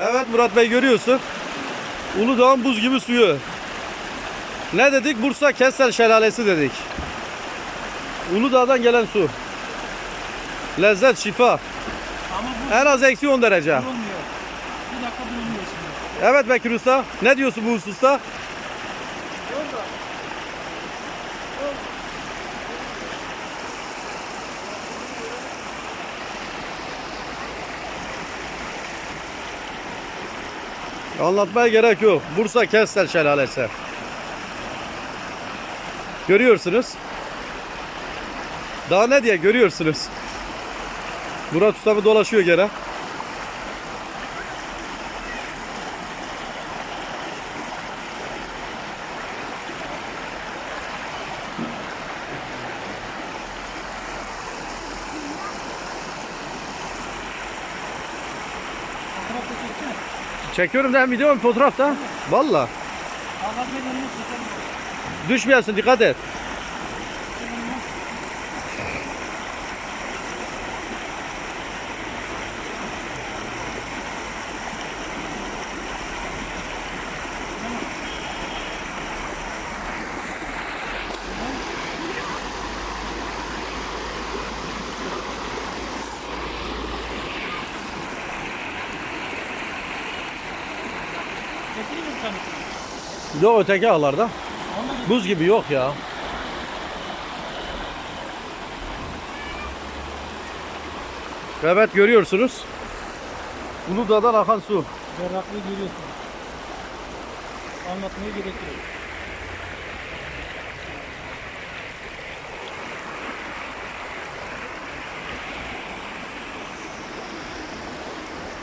Evet Murat Bey görüyorsun. Uludağ'ın buz gibi suyu. Ne dedik? Bursa Kessel Şelalesi dedik. Uludağ'dan gelen su. Lezzet, şifa. En az eksi 10 derece. olmuyor. Bir dakika bulunmuyor şimdi. Evet Bekir Usta. Ne diyorsun bu hususta? Anlatmaya gerek yok. Bursa Kessel Şelalesi. Görüyorsunuz. Daha ne diye görüyorsunuz. Murat Usta dolaşıyor gene? Da çeksene. Çekiyorum da hem video hem fotoğraf da. Valla. Ağlar ben önüne çekelim. Düşmeyesin dikkat et. Bir de öteki ağlarda. Buz gibi yok ya. Evet görüyorsunuz. Uludağ'dan akan su. Berraklığı görüyorsun. Anlatmaya gerek yok.